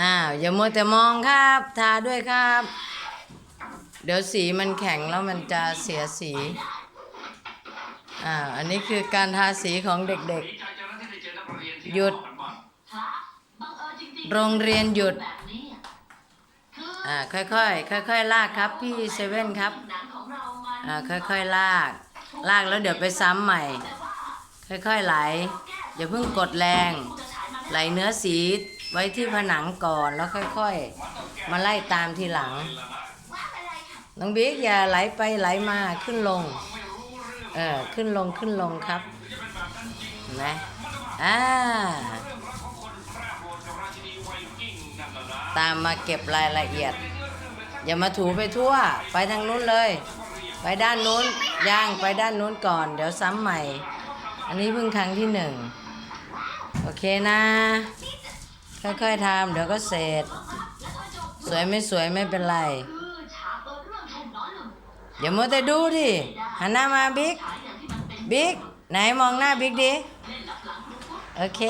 อ้าวอย่ามัวแต่มองครับ ทาด้วยครับ เดี๋ยวสีมันแข็งแล้วมันจะเสียสีอ่าอันนี้คือการทาสีของเด็กดีใจจังนะที่ได้เจอนักเรียนที่หยุด โรงเรียนหยุดอ่าค่อยๆค่อยๆลากครับพี่เซเว่นครับอ่าค่อยๆลาก ลากแล้วเดี๋ยวไปซ้ำใหม่ ค่อยๆไหลอย่าเพิ่งกดแรง ไหลเนื้อสี ไว้ที่ผนังก่อนแล้วค่อยๆ มาไล่ตามทีหลัง น้องบิ๊กอย่าไหลไปไหลมาขึ้นลง เออขึ้นลงขึ้นลงครับนไหมอ่าตามมาเก็บรายละเอียด อย่ามาถูไปทั่ว ไปทางนู้นเลย ไปด้านนู้นย่างไปด้านนู้นก่อน เดี๋ยวซ้ำใหม่ อันนี้เพิ่งครั้งที่หนึ่ง โอเคนะ ค่อยๆทำเดี๋ยวก็เสร็จ สวยไม่สวยไม่เป็นไรอฉากเปิดเรื่องชมน้อยลงอย่ามัวแต่ดูดิหันหน้ามาบิ๊กบิ๊กไหนมองหน้าบิ๊กดิ โอเค